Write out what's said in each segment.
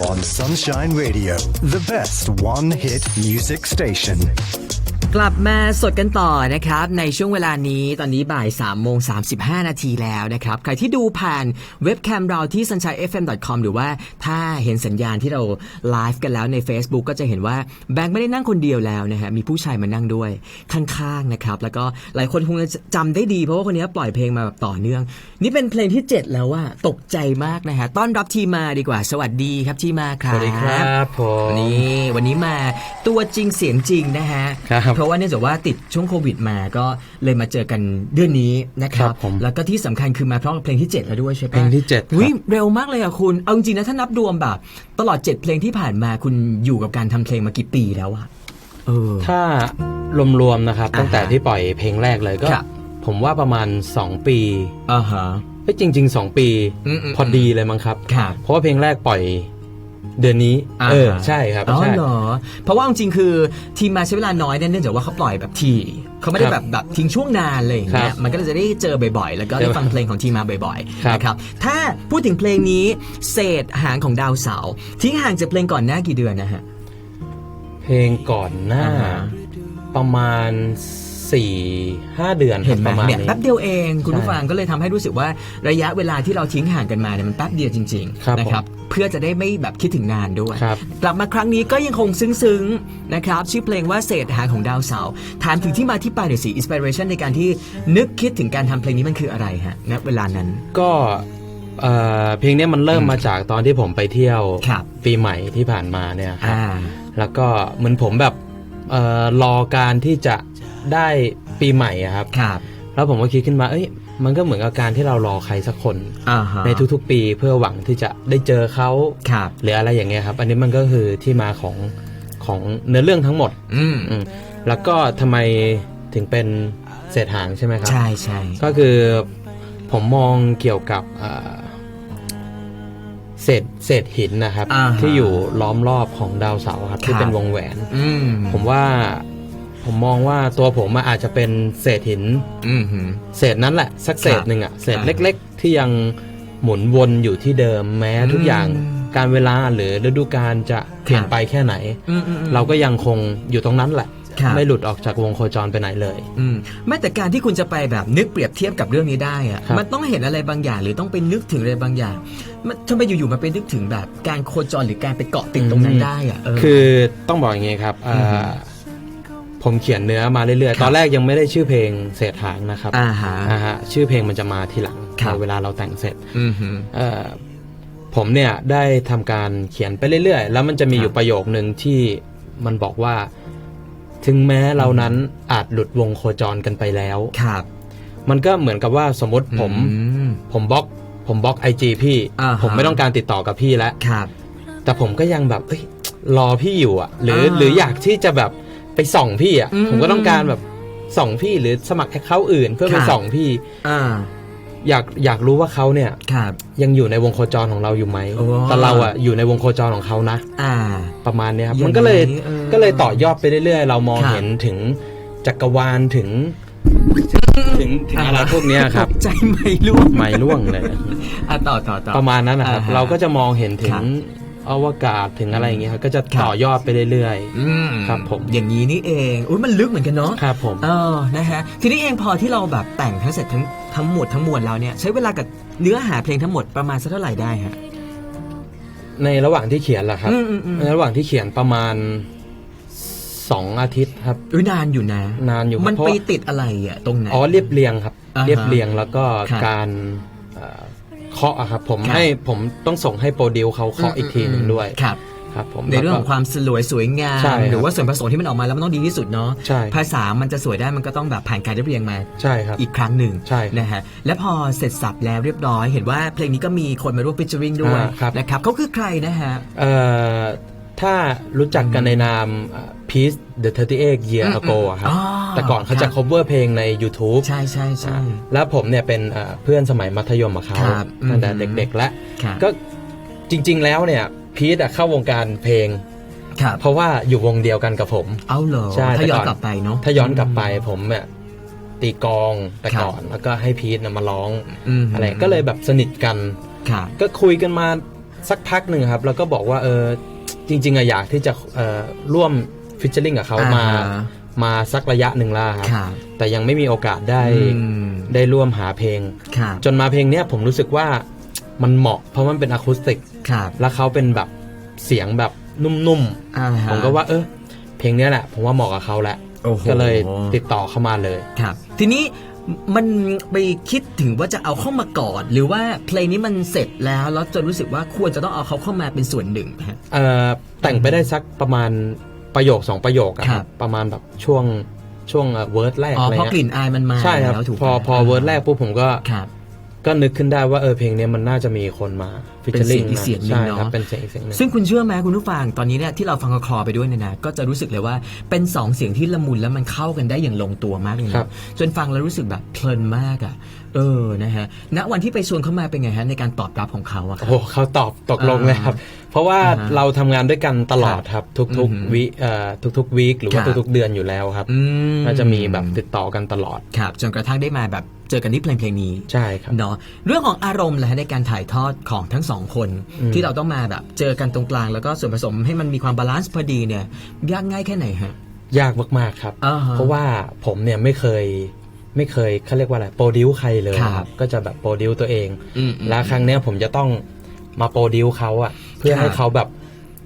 on Sunshine Radio, the best one hit music station. กลับมาสดกันต่อนะครับ ในช่วงเวลานี้ตอนนี้บ่าย3โมง35 นาทีแล้วนะครับ ใครที่ดูผ่านเว็บแคมเราที่ sunshinefm.com หรือว่าถ้าเห็นสัญญาณที่เราไลฟ์กันแล้วใน Facebook ก็จะเห็นว่าแบงค์ไม่ได้นั่งคนเดียวแล้วนะฮะมีผู้ชายมานั่งด้วยข้างๆนะครับ แล้วก็หลายคนคงจะจำได้ดี เพราะว่าคนนี้ปล่อยเพลงมาแบบต่อเนื่อง นี่เป็นเพลงที่ 7 แล้วว่าตกใจมากนะฮะต้อนรับทีมาดีกว่า สวัสดีครับทีมาครับสวัสดีครับผมวันนี้วันนี้มาตัวจริงเสียงจริงนะฮะครับเพราะว่าเนื่องจากว่าติดช่วงโควิดมาก็เลยมาเจอกันเดือนนี้นะครับครับผม แล้วก็ที่สำคัญคือมาพร้อมกับเพลงที่ 7 แล้วด้วยใช่ปะเพลงที่เจ็ดครับอุ๊ยเร็วมากเลยอะคุณ เอาจริงๆนะถ้านับรวมแบบ ตลอด 7 เพลงที่ผ่านมาคุณอยู่กับการทำเพลงมากี่ปีแล้วอะเออ ถ้ารวมๆนะครับ อ่าฮะตั้งแต่ที่ปล่อยเพลงแรกเลยก็ ครับ ผมว่าประมาณ 2 ปีอ่าฮะ เอ้ยจริง ๆ 2 ปี อืมๆพอดีเลยมั้งครับ ครับ เพราะว่าเพลงแรกปล่อย เดือนนี้าเออฮะใช่ครับอ๋อใช่ เหรอ เพราะว่าจริงๆคือทีมมาใช้เวลาน้อยเนี่ยเนื่องจากว่าเขาปล่อยแบบทีเขาไม่ได้คแบรับบแบบทิ้งช่วงนานเลยอย่างเงี้ยครับมันก็เลยจะได้เจอบ่อยๆ แล้วก็ได้เจอฟังเพลงของทีมมาบ่อยครับๆนะครับถ้าพูดถึงเพลงนี้เศษหางของดาวเสาร์ทิ้งห่างจากเพลงก่อนหน้ากี่เดือนนะฮะ เพลงก่อนหน้า อ่าฮะ ประมาณ 4ี่ห้าเดือนเห็นไหมประมาณเนี่ยนี้ แป๊บเดียวเองคุณใช่ผู้ฟังก็เลยทำให้รู้สึกว่าระยะเวลาที่เราทิ้งห่างกันมาเนี่ยมันแป๊บเดียวจริงครับ ๆนะครับเพื่อจะได้ไม่แบบคิดถึงนานด้วย ครับ กลับมาครั้งนี้ก็ยังคงซึ้งๆนะครับชื่อเพลงว่าเศษหางของดาวเสาร์ถามถึงที่มาที่ไปหน่อยสิอินสปิเรชันในการที่นึกคิดถึงการทำเพลงนี้มันคืออะไรฮะณเวลานั้น ก็เอ่อเพลงเนี้ยมันเริ่มมาจากตอนที่ผมไปเที่ยวครับ ปีใหม่ที่ผ่านมาเนี่ยครับ อ่า แล้วก็เหมือนผมแบบเอ่อรอการที่จะ ได้ปีใหม่อะครับ ครับ แล้วผมก็คิดขึ้นมา เอ้ย มันก็เหมือนกับการที่เรารอใครสักคน อ่าฮะในทุกๆปีเพื่อหวังที่จะได้เจอเขาครับ หรืออะไรอย่างเงี้ยครับ อันนี้มันก็คือที่มาของของเนื้อเรื่องทั้งหมด อืม อืมแล้วก็ทำไมถึงเป็นเศษหางใช่ไหมครับ ใช่ใช่ก็คือผมมองเกี่ยวกับเอ่อเศษเศษหินนะครับาฮะที่อยู่ล้อมรอบของดาวเสาร์ครับที่ครับเป็นวงแหวน อืม ผมว่า ผมมองว่าตัวผมอะอาจจะเป็นเศษหิน อืมหืม เศษนั้นแหละ สักเศษหนึ่งอะเศษอ่าเล็ก ๆ ที่ยังหมุนวนอยู่ที่เดิมแม้ทุกอย่างอืมการเวลาหรือฤดูกาลจะเปลี่ยนครับไปแค่ไหน อืมอืมอืม เราก็ยังคงอยู่ตรงนั้นแหละ ครับ ไม่หลุดออกจากวงโคจรไปไหนเลย อืมไม่แต่การที่คุณจะไปแบบนึกเปรียบเทียบกับเรื่องนี้ได้อะครับ มันต้องเห็นอะไรบางอย่าง หรือต้องไปนึกถึงอะไรบางอย่างมันทำไมอยู่ๆมาไปนึกถึงแบบการโคจรหรือการไปเกาะติดตรงนั้นได้อะเออ คือต้องบอกอย่างงี้ครับเอ่อออฮึ ผมเขียนเนื้อมาเรื่อยครับๆตอนแรกยังไม่ได้ชื่อเพลงเศษหางนะครับอ่าฮะอ่าฮะชื่อเพลงมันจะมาทีหลังครับ เวลาเราแต่งเสร็จอืมหืมเอ่อผมเนี่ยได้ทำการเขียนไปเรื่อยๆ แล้วมันจะมีครับอยู่ประโยคนึงที่มันบอกว่า ถึงแม้เรานั้นอาจหลุดวงโคจรกันไปแล้ว ครับมันก็เหมือนกับว่าสมมติผม อืม ผมบล็อกผมบล็อกไอจีพี่ อ่าฮะ ผมไม่ต้องการติดต่อกับพี่แล้ว ครับ แต่ผมก็ยังแบบเอ้ยรอพี่อยู่อะ หรืออ่าหรืออยากที่จะแบบ ไปส่องพี่อะ อืมผมก็ต้องการแบบส่องพี่หรือสมัครแอคเคาท์อื่น เพื่อไปครับส่องพี่ อ่าอยากอยากรู้ว่าเขาเนี่ย ครับ ยังอยู่ในวงโคจรของเราอยู่ไหมโอ้ แต่เราอะอยู่ในวงโคจรของเขานะ อ่า ประมาณเนี้ยครับอย่างมันก็เลยนี้เออก็เลยต่อยอดไปเรื่อยๆ เรามองครับ เห็นถึงจักรวาลถึง ถึงถึงอะไรพวกเนี้ยครับ ตกใจไม่ร่วงไม่ร่วงเลย อะต่อต่อต่อ ประมาณนั้นนะครับ อ่าฮะเราก็จะมองเห็นถึคงรับ อวกาศถึงอะไรอย่างเงี้ยครับก็จะครับต่อยอดไปเรื่อยอืมครับผมอย่างนี้นี่เองอุ้ยมันลึกเหมือนกันเนาะๆครับผม เออนะฮะทีนี้เองพอที่เราแบบแต่งทั้งเสร็จทั้งทั้งหมดทั้งมวลแล้วเนี่ยใช้เวลากับเนื้อหาเพลงทั้งหมดประมาณสักเท่าไหร่ได้ฮะ ในระหว่างที่เขียนล่ะครับ อืมอืมอืม ในระหว่างที่เขียนประมาณสองอาทิตย์ครับ อุ้ยนานอยู่นะนานอยู่ครับมันเพราะ ไปติดอะไรอะตรงไหน อ๋อเรียบเรียงครับ อ่าฮะเรียบเรียงแล้วก็ครับ การเอ่อเคาะอะครับผมครับให้ผมต้องส่งให้โปรดิวเขาเคาะอีกทีหนึ่งด้วยครับ ครับผมในเรื่องแล้ขวองก็ความสลวยสวยงาม ใช่ครับหรือว่าส่วนผสมที่มันออกมาแล้วมันต้องดีที่สุดเนาะใช่ ภาษามันจะสวยได้มันก็ต้องแบบผ่านการเรียบเรียงมาใช่ครับ อีกครั้งหนึ่งใช่ครับนะฮะและพอเสร็จสับแล้วเรียบร้อย เห็นว่าเพลงนี้ก็มีคนมาร่วมฟิชเชอริงด้วยอ่าครับ นะครับเขาคือใครนะฮะ เอ่อถ้ารู้จักกันในนามเอ่อ Peace the 38 Year อืม Ago อะครับ อ๋อ แต่ก่อนเขาจะครับ cover เพลงใน YouTube ใช่ใช่ใช่ แล้วผมเนี่ยเป็นเอ่อเพื่อนสมัยมัธยมกับเขาครับตั้งแต่อืม เด็กๆแล้ว ครับก็จริง ๆ แล้วเนี่ยพีทเข้าวงการเพลง ครับเพราะว่าอยู่วงเดียวกันกับผม เอาเหรอใช่ถ้าย้อนแต่ก่อน กลับไปเนาะ ถ้าย้อนกลับไปผมเนี่ยตีกลองแต่ครับก่อนแล้วก็ให้พีทนะมาร้องมอะไรก็เลยแบบสนิทกัน ครับก็คุยกันมาสักพักหนึ่งครับ แล้วก็บอกว่าเออจริงๆอะอยากที่จะเอ่อร่วมฟิชเชอร์ลิงกับเขาอ่าฮะ มามาสักระยะหนึ่งแล้วครับครับ แต่ยังไม่มีโอกาสได้อืมได้ร่วมหาเพลงครับจนมาเพลงเนี้ยผมรู้สึกว่ามันเหมาะเพราะมันเป็นอะคูสติกครับแล้วเขาเป็นแบบเสียงแบบนุ่มอ่าๆฮะผมก็ว่าเออเพลงเนี้ยแหละ ผมว่าเหมาะกับเขาแหละโอ้โหก็เลยติดต่อเข้ามาเลยครับ ทีนี้มันไปคิดถึงว่าจะเอาเข้ามาก่อนหรือว่าเพลงนี้มันเสร็จแล้วแล้วจนรู้สึกว่าควรจะต้องเอาเขาเข้ามาเป็นส่วนหนึ่งฮะเอ่อแต่งไปได้สักประมาณ ประโยคสองประโยคอะคครัรับบประมาณแบบช่วงช่วงเวิร์ดแรกอ๋ออะไรเพราะเงี้ยกลิ่นอายมันมาใช่ครับ แล้วถูกไหมพอพอเวิร์ดแรกปุ๊บผมก็ครับ ก็นึกขึ้นได้ว่าเออเพลงเนี้ยมันน่าจะมีคนมาฟิชเชอร์ลิงเป็นเสียงอีกเสียงหนึ่งใช่เนอะครับเป็นเสียงอีกเสียงหนึ่ง ซึ่งคุณเชื่อไหมคุณผู้ฟังตอนนี้เนี่ยที่เราฟังคลอๆไปด้วยเนี่ยนะก็จะรู้สึกเลยว่าเป็นสองเสียงที่ละมุนแล้วมันเข้ากันได้อย่างลงตัวมากเลยครันะบจนฟังแล้วรู้สึกแบบเพลินมากอะ เออนะฮะณวันที่ไปชวนเขามาเป็นไงฮะในการตอบรับของเขาอะครับ โอ้โหเขาตอบตกลงเลยครับ เพราะว่าอ่าฮะเราทำงานด้วยกันตลอดครับทุกอือหือๆวิเอ่อทุกๆวีคหรือว่าครับ ทุกๆเดือนอยู่แล้วครับอืมก็จะมีแบบติดต่อกันตลอดครับจนกระทั่งได้มาแบบเจอกันที่เพลงเพลงนี้ใช่ครับ เนาะเรื่องของอารมณ์แหละฮะในการถ่ายทอดของทั้งสองคน อืม ที่เราต้องมาแบบเจอกันตรงกลาง แล้วก็ส่วนผสมให้มันมีความบาลานซ์พอดีเนี่ยยากง่ายแค่ไหนฮะ ยากมากๆครับ อ่าฮะเพราะว่าผมเนี่ยไม่เคย ไม่เคยเขาเรียกว่าอะไรโปรดิวใครเลย ครับครับก็จะแบบโปรดิวตัวเองอืม แล้วครั้งเนี้ยผมจะต้องมาโปรดิวเขาอะเพื่อครับให้เขาแบบ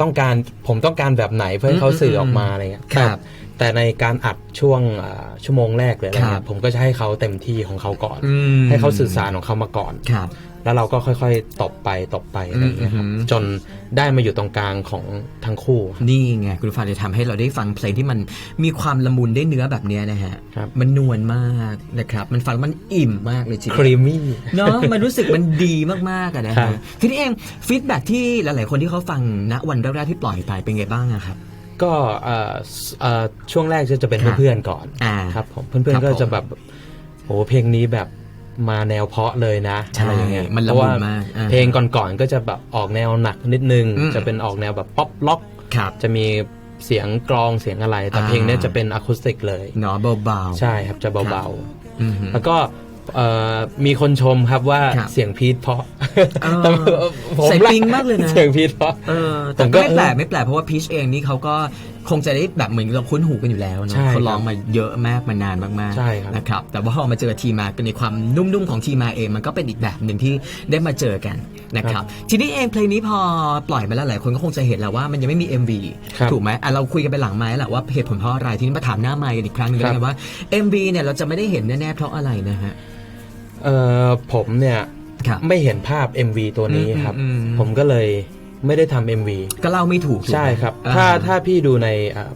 ต้องการผมต้องการแบบไหนเพื่อให้เขาอืมสื่ออมอกมาอะไรเงี้ยครัแต่บแต่ในการอัดช่วงอ่าชั่วโมงแรกเลยอะไรครัเงี้บ ยผมก็จะให้เขาเต็มที่ของเขาก่อน อืมให้เขาสื่อสารของเขามาก่อน ครับ แล้วเราก็ค่อยๆตบไปตบไปอะไรเงี้ยครับอืมอืมจนได้มาอยู่ตรงกลางของทั้งคู่ครับนี่ไงคุณผู้ฟังจะทำให้เราได้ฟังเพลงที่มันมีความละมุนได้เนื้อแบบเนี้ยนะฮะ ครับมันนวลมากนะครับ มันฟังแล้วมันอิ่มมากเลยจริงครีมมี่ เนาะมันรู้สึกมันดีมากๆอะนะครัฮะบ ทีนี้เองฟีดแบ็ที่หลาย ๆ คนที่เขาฟังณวันแรกๆที่ปล่อยไปเป็นไงบ้างอะครับ ก็เอ่อสเอ่อช่วงแรกจะจะเป็นครับเพื่อนๆก่อนอ่าครับผมเพื่คอนรับๆก็จะผม แบบโอ้เพลงนี้แบบ มาแนวเพราะเลยนะใช่อะไรอย่างเงี้ยมันละเพราะว่ามุนมากอ่าเพลงก่อนๆก็จะแบบออกแนวหนักนิดนึงอืมจะเป็นออกแนวแบบป๊อปล็อกครับจะมีเสียงกลองเสียงอะไร แต่อ่าเพลงเนี้ยจะเป็นอะคูสติกเลยเนาะเบาๆใช่ครับจะครัเบาบอือหือๆแล้วก็เอ่อมีคนชมครับว่าครับเสียงพีทเพราะเออแต่ผมใส่ละปิ๊งมากเลยนะเสียงพีทเพราะเออแต่ผมก็ก็ไม่แปลกเออไม่แปลกเพราะว่าพีชเองนี่เขาก็ คงจะได้แบบเหมือนเราคุ้นหูกันอยู่แล้วเนาะใช่เขาครับร้องมาเยอะมากมานานมากใช่ครับ ๆนะครับแต่ว่าพอมาเจอทีมาเป็นในความนุ่มๆของทีมาเองมันก็เป็นอีกแบบหนึ่งที่ได้มาเจอกันนะครับทีนี้เองเพลงนี้พอปล่อยมาแล้วหลายคนก็คงจะเห็นแล้วว่ามันยังไม่มี MV ครับ ถูกไหมอะเราคุยกันไปหลังไม้แหละว่าเหตุผลเพราะอะไรทีนี้มาถามหน้าไมค์กันอีกครั้งหนึงครัแล้วบกันว่า MV เนี่ยเราจะไม่ได้เห็นแน่ๆเพราะอะไรนะฮะ เอ่อผมเนี่ยครับไม่เห็นภาพ MV ตัวนี้ครับ อืมอืมอืม ผมก็เลย ไม่ได้ทำ MV ก็เล่าไม่ถูกถูกไหมใช่ครับ อ่ ถ้าถ้าพี่ดูใน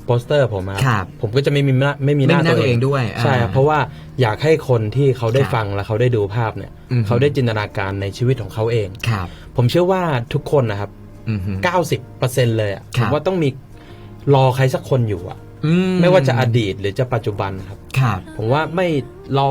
โปสเตอร์ผมอะครับผมก็จะไม่มีหน้าไม่มีหน้าไม่มีหน้าตัวเองตัวเองด้วยอ่าใช่ครับเพราะว่าอยากให้คนที่เขาได้ครับฟังและเขาได้ดูภาพเนี่ยอืมเขาได้จินตนาการในชีวิตของเขาเอง ครับผมเชื่อว่าทุกคนนะครับ อือหือ90%เลยอะคผรับ มว่าต้องมีรอใครสักคนอยู่อะอืไม่ว่าจะอดีตหรือจะปัจจุบันครับ ครับ ผมว่าไม่รอ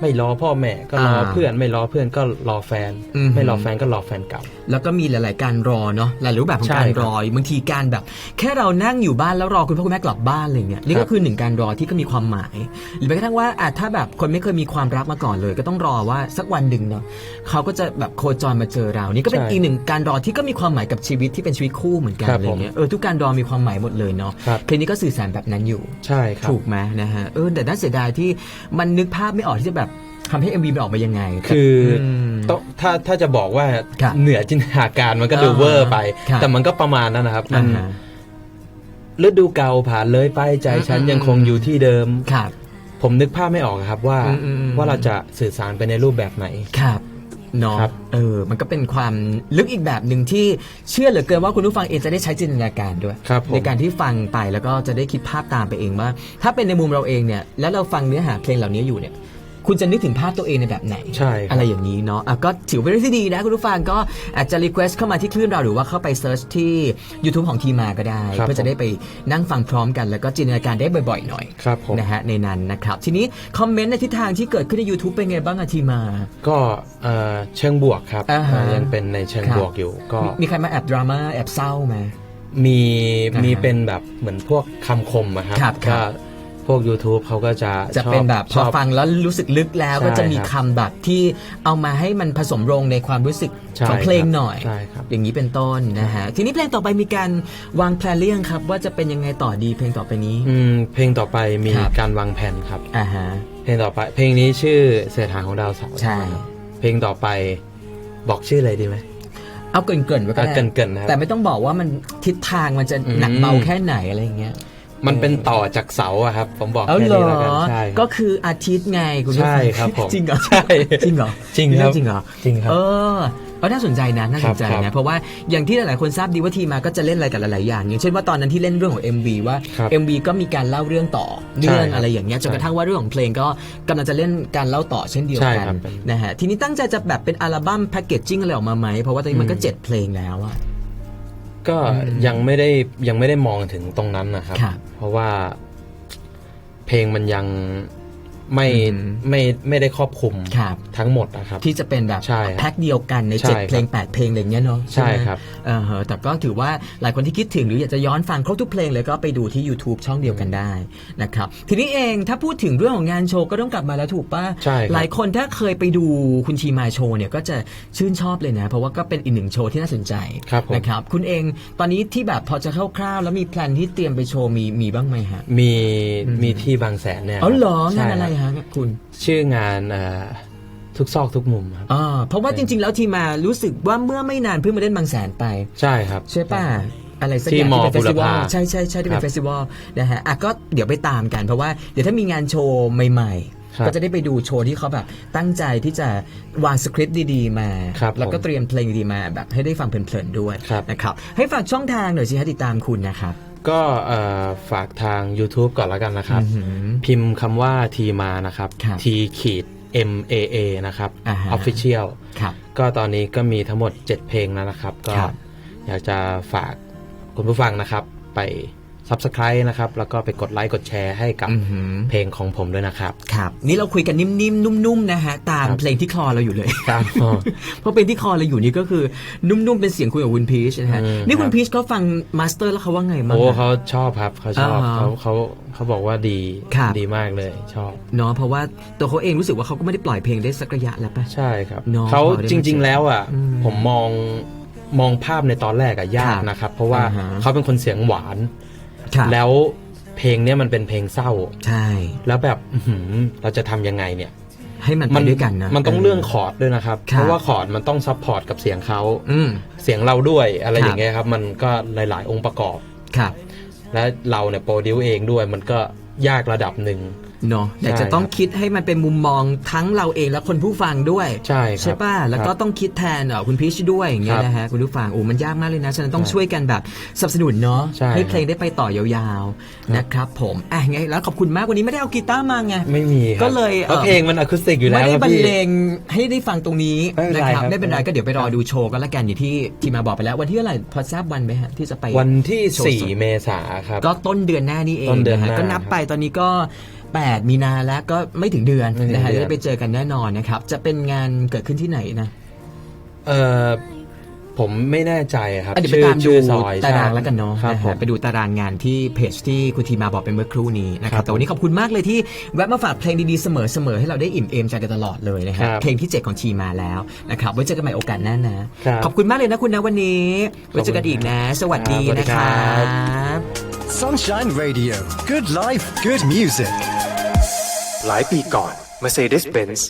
ไม่รอพ่อแม่ก็รออ่าเพื่อน ไม่รอเพื่อนก็รอแฟน อือหือไม่รอแฟนก็รอแฟนเก่าแล้วก็มีหลาย ๆ การรอเนาะหลายรูปแบบของใช่การครับรอบางทีการแบบ แค่เรานั่งอยู่บ้านแล้วรอคุณพ่อคุณแม่กลับบ้านอะไรเงี้ยนี่ครัก็บคือหนึ่งการรอที่ก็มีความหมาย หรือแม้กระทั่งว่าอะถ้าแบบคนไม่เคยมีความรักมาก่อนเลย ก็ต้องรอว่าสักวันหนึ่งเนาะเขาก็จะแบบโคจรมาเจอเรานี่ก็เป็นใช่อีกหนึ่งการรอที่ก็มีความหมายกับชีวิตที่เป็นชีวิตคู่เหมือนกันครับอะไรเงี้ยเออทุกการรอมีความหมายหมดเลยเนาะครับเพลงนี้ก็สื่อสารแบบนั้นอยู่ใช่ครับถูกไหมนะฮะเออแต่น่าเสียดายที่มันนึกภาพไม่ออกที่จะแบบ ทำให้ MV มันออกมายังไง คืออมต้องถ้าถ้าจะบอกว่าครับเหนือจินตนาการมันก็ดูอ่าเวอร์ไป ครับ แต่มันก็ประมาณนั้นนะครับมันอ่าฮะฤดูเก่าผ่านเลยไปใจฉันอืมยังคงอยู่ที่เดิม ครับ ผมนึกภาพไม่ออกครับว่าอืมอืมอืม ว่าเราจะสื่อสารไปในรูปแบบไหน ครับเนาะครับ เออ มันก็เป็นความลึกอีกแบบหนึ่งที่เชื่อเหลือเกินว่าคุณผู้ฟังเองจะได้ใช้จินตนาการด้วย ครับผม ในการที่ฟังไปแล้วก็จะได้คิดภาพตามไปเองว่า ถ้าเป็นในมุมเราเองเนี่ย แล้วเราฟังเนื้อหาเพลงเหล่านี้อยู่เนี่ย คุณจะนึกถึงภาพตัวเองในแบบไหน ใช่ครับ อะไรอย่างนี้เนาะอะก็ถือเป็นเรื่องที่ดีนะคุณผู้ฟังก็อาจจะรีเควสเข้ามาที่คลื่นเราหรือว่าเข้าไปเซิร์ชที่ YouTube ของทีมาก็ได้ ครับเพื่อจะได้ไปนั่งฟังพร้อมกัน แล้วก็จินตนาการได้บ่อยๆหน่อยครับผม นะฮะในนั้นนะครับ ทีนี้คอมเมนต์ในทิศทางที่เกิดขึ้นใน YouTube เป็นไงบ้างอะทีมา ก็เอ่อเชิงบวกครับอ่าฮะเอ่อยังเป็นในเชิงครับบวกอยู่ก็มีมีใครมาแอบดราม่าแอบเศร้าไหม มีอ่าฮะมีเป็นแบบเหมือนพวกคำคมอะครับครับครัก็บ พวก YouTube เขาก็จะจะชอเป็นแบบพชออบฟังแล้วรู้สึกลึกแล้วใช่ก็จะมีครับคำแบบที่เอามาให้มันผสมลงในความรู้สึกใช่ของเพลงหน่อยใช่ครับอย่างนี้เป็นต้นนะฮะ ทีนี้เพลงต่อไปมีการวางแพลนหรือยังครับ ว่าจะเป็นยังไงต่อดีเพลงต่อไปนี้อืมเพลงต่อไปมีครับการวางแผนครับอ่าฮะเพลงต่อไป เพลงนี้ชื่อเศรษฐาของดาวเสาร์ใช่ครับเพลงต่อไปบอกชื่อเลยดีไหมเอาเกรินเกรินๆไว้ก็ได้เอาเกริ่นๆนะครับแต่ไม่ต้องบอกว่ามันทิศทางมันจะหนักอืมเบาแค่ไหนอะไรอย่างเงี้ย มันเป็นต่อจากเสาอะครับ ผมบอกเอาแค่เหรนี้อแล้วกันใช่ครับ ก็คืออาทิตย์ไงคุณผู้ฟังใช่ครับผมจริงเหรอใช่จริงเหรอจริงครับจริงเหรอจริงครับ เออเอาน่าสนใจนะน่าสนใจครับครันะบเพราะว่าอย่างที่หลายๆคนทราบดีว่าทีมาก็จะเล่นอะไรกับหลายๆอย่าง อย่างเช่นว่าตอนนั้นที่เล่นเรื่องของ MV ว่า ครับ MV ก็มีการเล่าเรื่องต่อเรื่องใช่ครับอะไรอย่างเงี้ยจนกระทั่งว่าเรื่องของเพลงก็กำลังจะเล่นการเล่าต่อเช่นเดียวใช่กันครับเป็นนะฮะทีนี้ตั้งใจจะแบบเป็นอัลบั้มแพคเกจจิ้งอะไรออกมาไหมเพราะว่าตอนนี้มันก็อืมเจ็ดเพลงแล้วอะ ก็ยังไม่ได้ยังไม่ได้มองถึงตรงนั้นนะครับ ครับ เพราะว่าเพลงมันยัง ไม่อืม ไม่ไม่ได้ครอบคลุมครับ ทั้งหมดนะครับ ที่จะเป็นแบบใช่ครับแพ็คเดียวกันในเจ็ดใช่ครับเพลงแปดเพลงอะไรอย่างเงี้ยเนาะใช่ไหมครับ เออฮะแต่ก็ถือว่าหลายคนที่คิดถึงหรืออยากจะย้อนฟังครบทุกเพลงเลยก็ไปดูที่ YouTube ช่องเดียวกันได้นะครับ ทีนี้เองถ้าพูดถึงเรื่องของงานโชว์ก็ต้องกลับมาแล้วถูกป่ะ ใช่ครับ หลายคนถ้าเคยไปดูคุณทีมาโชว์เนี่ยก็จะชื่นชอบเลยนะ เพราะว่าก็เป็นอีกหนึ่งโชว์ที่น่าสนใจครับผม นะครับ คุณเองตอนนี้ที่แบบพอจะคร่าวๆแล้วมีแพลนที่เตรียมไปโชว์มีมีบ้างไหมฮะ มีมีที่บางแสนเนี่ยอ๋อเหรอใช่งานอะไรคบฮะคุณชื่องานเอ่อทุกซอกทุกมุมครับอ่าเพราะว่าจริง ๆ แล้วทีมารู้สึกว่าเมื่อไม่นานเพิ่งมาเล่นบางแสนไปใช่ครับใช่ป่ะอะไรสักที่อย่างมอที่เป็นเฟสติบุวัรลพาใช่ใช่ใช่ที่เป็ครันบเฟสติวัลนะฮะอะก็เดี๋ยวไปตามกันเพราะว่าเดี๋ยวถ้ามีงานโชว์ใหม่ครับๆก็จะได้ไปดูโชว์ที่เขาแบบตั้งใจที่จะวางสคริปต์ดีๆ มาครับแล้วก็ผมเตรียมเพลงดีๆมาแบบให้ได้ฟังเพลินๆด้วยครับนะครับให้ฝากช่องทางหน่อยสิฮะติดตามคุณนะครับ ก็เอ่อฝากทาง YouTube ก่อนแล้วกันนะครับอือหือพิมพ์คำว่าทีมานะครับครับ T ขีด M A A นะครับอ่าฮะ Official ครับก็ตอนนี้ก็มีทั้งหมด 7 เพลงแล้วนะครับ ก็ครับอยากจะฝากคุณผู้ฟังนะครับไป Subscribe นะครับ แล้วก็ไปกดไลค์กดแชร์ให้กับอือหือเพลงของผมด้วยนะครับ ครับ นี่เราคุยกันนิ่มๆ นุ่มๆ นะฮะ ตามครับเพลงที่คลอเราอยู่เลยครับอ๋อเพราะเพลงที่คลอเราอยู่นี่ก็คือนุ่มๆ เป็นเสียงคุยกับคุณพีชนะฮะอืมนี่คุณครับพีชเขาฟังมาสเตอร์แล้วเขาว่าไงบ้างโอ้ฮะเขาชอบครับเขาชอบอ่าฮะเขาเขาเขาบอกว่าดีครับดีมากเลยชอบเนาะเพราะว่าตัวเขาเองรู้สึกว่าเขาก็ไม่ได้ปล่อยเพลงได้สักระยะแล้วปะใช่ครับเนอะเขาพอได้จริงมาเจอๆแล้วอะอืมผมมองมองภาพในตอนแรกอะยากครับนะครับ เพราะว่าอ่าฮะเขาเป็นคนเสียงหวาน ครับแล้วเพลงเนี้ยมันเป็นเพลงเศร้า ใช่ แล้วแบบอื้อหือเราจะทำยังไงเนี่ย ให้มันไปด้วยกันนะมันต้องเรื่องคอร์ดด้วยนะครับ ครับ เพราะว่าคอร์ดมันต้องซัพพอร์ตกับเสียงเขา อืม เสียงเราด้วยอะไรครับ อย่างเงี้ยครับ มันก็หลาย ๆ องค์ประกอบ ครับ และเราเนี่ยโปรดิวเองด้วยมันก็ยากระดับหนึ่ง เนาะแต่ใช่จะต้องครับคิดให้มันเป็นมุมมองทั้งเราเองและคนผู้ฟังด้วยใช่ครับใช่ป่ะแล้วก็ครับต้องคิดแทนเอ่อคุณพีชด้วยอย่างเงี้ยครับนะฮะคุณผู้ฟังโอ้มันยากมากเลยนะฉะนั้นต้องใช่ช่วยกันแบบสนับสนุนเนาะใช่เพลงได้ไปต่อยาวๆนะครับผมอะไงแล้วขอบคุณมากวันนี้ไม่ได้เอากีตาร์มาไงไม่มีครับก็เลยเพราะเอ่อเพลงมันอะคูสติกอยู่แล้ไม่วได้ครับบรรพี่เลงให้ได้ฟังตรงนี้ไม่เป็นนะไรครับครับไม่เป็นไรก็เดี๋ยวไปรอดูโชว์กันละกันอย่างที่ที่มาบอกไปแล้ววันที่อะไหรพอทราบวันไหมฮะที่จะไปวันที่โชว์สด4เมษาครับก็ต้นเดือนหน้านี่เองต้นเดือนนะฮะหน้าก็นับไปตอนนี้ก็ 8 มีนาแล้วก็ไม่ถึงเดือนไม่ถึงนะฮะเดือนได้ไปเจอกันแน่นอนนะครับ จะเป็นงานเกิดขึ้นที่ไหนนะ เออผมไม่แน่ใจครับอะเดี๋ยวไปตามดูชื่อซอยตารางใช่แล้วกันเนาะครับนะผฮะม ไปดูตารางงานที่เพจที่คุณทีมาบอกเป็นเมื่อครู่นี้นะคครัรับบแต่วันนี้ขอบคุณมากเลยที่แวะมาฝากเพลงดีๆเสมอๆให้เราได้อิ่มเอมใจกันตลอดเลยนะครัครับบเพลงที่ 7 ของทีมาแล้วนะครับไว้เจอกันใหม่โอกาสหน้านะ ครับขอบคุณมากเลยนะคุณนะวันนี้ไว้เจอกันอีกนะ สวัสดีครับสวัสดีนะคครัรับ Sunshine Radio. Good life, good music. หลายปีก่อน Mercedes-Benz